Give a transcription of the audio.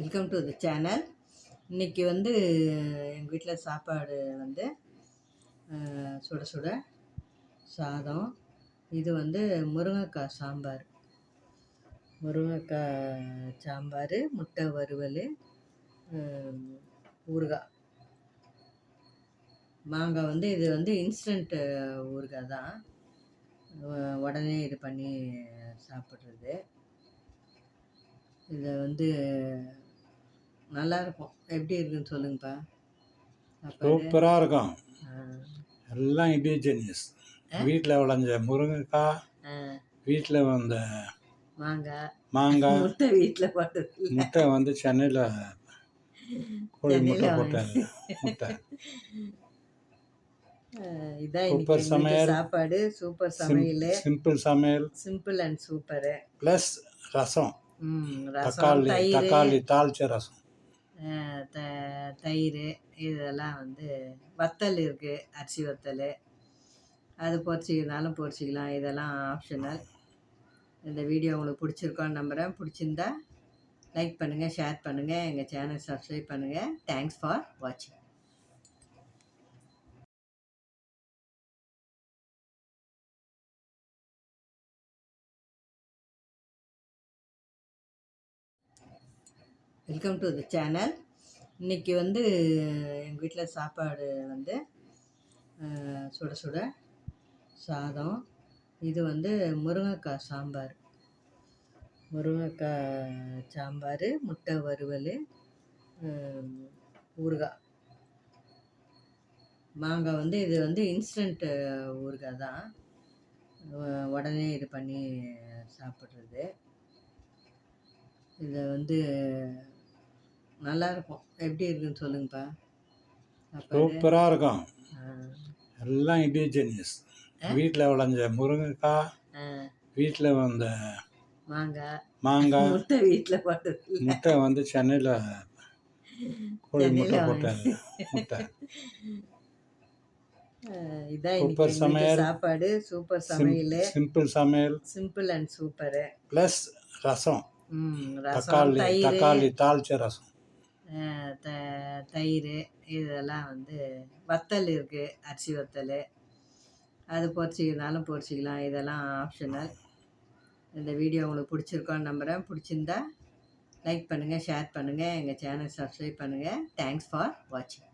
Welcome to the channel இன்றைக்கி வந்து எங்கள் வீட்டில் சாப்பாடு வந்து சுட சுட சாதம். இது வந்து முருங்கைக்காய் சாம்பார். முருங்கைக்காய் சாம்பார் முட்டை வறுவல் ஊறுகாய். மாங்காய் வந்து இது வந்து இன்ஸ்டன்ட்டு ஊறுகாய் தான். உடனே இது பண்ணி சாப்பிட்றது. இதை வந்து நல்லா இருக்கும் எப்படி இருக்குன்னு சொல்லுங்கப்பா. சூப்பராக இருக்கும். எல்லாம் இண்டிஜினியஸ் வீட்டில் விளைஞ்ச முருங்கைக்காய் வீட்டில் வந்த மாங்காய் மாங்காய் முட்டை வீட்டில் போட்டது முட்டை வந்து சென்னையில் கோழி முட்டை போட்டாங்க முட்டை. இதான் சூப்பர் சமையல். சாப்பாடு. சூப்பர் சமையல். சிம்பிள் சமையல். Simple and super. Plus rasam. தக்காளி தக்காளி தாளிச்ச ரசம். த தயிர் இதெல்லாம் வந்து வத்தல் இருக்குது அரிசி வத்தல். அது பொரிச்சிக்கினாலும் பொரிச்சிக்கலாம். இதெல்லாம் ஆப்ஷனல். இந்த வீடியோ உங்களுக்கு பிடிச்சிருக்கோன்னு நம்புகிறேன் பிடிச்சிருந்தா லைக் பண்ணுங்கள் ஷேர் பண்ணுங்கள் எங்கள் சேனல் சப்ஸ்கிரைப் பண்ணுங்கள் தேங்க்ஸ் ஃபார் வாட்சிங். வெல்கம் டு த சேனல் இன்றைக்கி வந்து எங்கள் வீட்டில் சாப்பாடு வந்து சுட சுட சாதம். இது வந்து முருங்கைக்காய் சாம்பார். முருங்கைக்காய் சாம்பார் முட்டை வறுவல் ஊறுகாய். மாங்காய் வந்து இது வந்து இன்ஸ்டன்ட்டு ஊறுகாய் தான். உடனே இது பண்ணி சாப்பிட்றது. இதை வந்து நல்லா இருக்கும் எப்படி இருக்குன்னு சொல்லுங்கப்பா. சூப்பராக இருக்கும். எல்லாம் இண்டிஜினியஸ் வீட்டில் விளைஞ்ச முருங்கைக்காய் வீட்டில் வந்த மாங்காய் மாங்காய் முட்டை வீட்டில் போட்டது முட்டை வந்து சென்னையில் கோழி முட்டை போட்டாங்க முட்டை. இதான் சூப்பர் சமையல். சாப்பாடு. சூப்பர் சமையல். சிம்பிள் சமையல். Simple and super. Plus rasam. தக்காளி தக்காளி தாளிச்ச ரசம். த தயிர் இதெல்லாம் வந்து வத்தல் இருக்குது அரிசி வத்தல். அது பொரிச்சிக்கிறனாலும் பொரிச்சிக்கலாம். இதெல்லாம் ஆப்ஷனல் இந்த வீடியோ உங்களுக்கு பிடிச்சிருக்கோன்னு நம்புகிறேன் பிடிச்சிருந்தா லைக் பண்ணுங்கள் ஷேர் பண்ணுங்கள் எங்கள் சேனல் சப்ஸ்கிரைப் பண்ணுங்கள் தேங்க்ஸ் ஃபார் வாட்சிங்